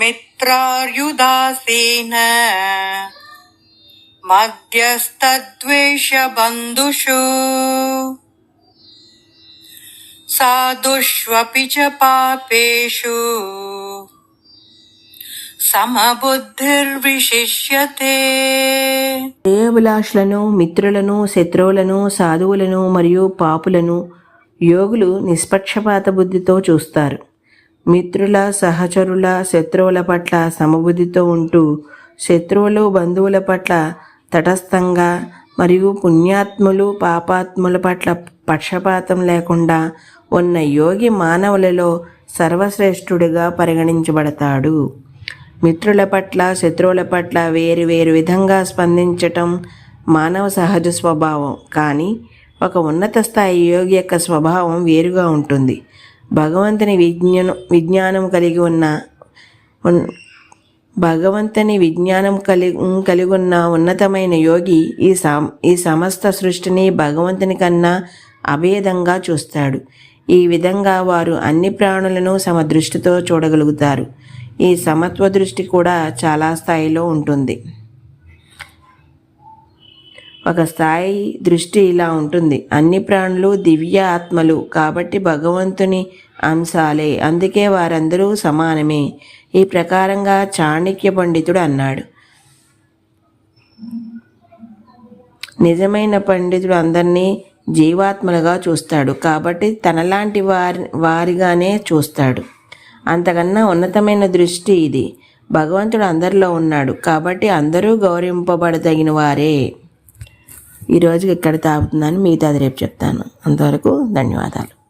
मित्रार्युदासीन मध्यस्तद्वेषबन्धुषु साधुष्वपि च पापेषु సమబుద్ధిర్విశిష్యతే శ్రేయోభిలాషులను మిత్రులను శత్రువులను సాధువులను మరియు పాపులను యోగులు నిష్పక్షపాత బుద్ధితో చూస్తారు మిత్రుల సహచరుల శత్రువుల పట్ల సమబుద్ధితో ఉంటూ శత్రువులు బంధువుల పట్ల తటస్థంగా మరియు పుణ్యాత్ములు పాపాత్ముల పట్ల పక్షపాతం లేకుండా ఉన్న యోగి మానవులలో సర్వశ్రేష్ఠుడిగా పరిగణించబడతాడు. మిత్రుల పట్ల శత్రువుల పట్ల వేరు వేరు విధంగా స్పందించటం మానవ సహజ స్వభావం. కానీ ఒక ఉన్నత స్థాయి యోగి యొక్క స్వభావం వేరుగా ఉంటుంది. భగవంతుని విజ్ఞానం విజ్ఞానం కలిగి ఉన్న ఉన్- భగవంతుని విజ్ఞానం కలిగి కలిగి ఉన్న ఉన్నతమైన యోగి ఈ సమ ఈ సమస్త సృష్టిని భగవంతుని కన్నా అభేదంగా చూస్తాడు. ఈ విధంగా వారు అన్ని ప్రాణులను సమ దృష్టితో చూడగలుగుతారు. ఈ సమత్వ దృష్టి కూడా చాలా స్థాయిలో ఉంటుంది. ఒక స్థాయి దృష్టి ఇలా ఉంటుంది. అన్ని ప్రాణులు దివ్య ఆత్మలు కాబట్టి భగవంతుని అంశాలే. అందుకే వారందరూ సమానమే. ఈ ప్రకారంగా చాణక్య పండితుడు అన్నాడు. నిజమైన పండితుడు అందరినీ జీవాత్మలుగా చూస్తాడు. కాబట్టి తనలాంటి వారి వారిగానే చూస్తాడు. అంతకన్నా ఉన్నతమైన దృష్టి ఇది. భగవంతుడు అందరిలో ఉన్నాడు. కాబట్టి అందరూ గౌరవింపబడదగిన వారే. ఈరోజు ఇక్కడ తాగుతున్నాను మిగతాది రేపు చెప్తాను. అంతవరకు ధన్యవాదాలు.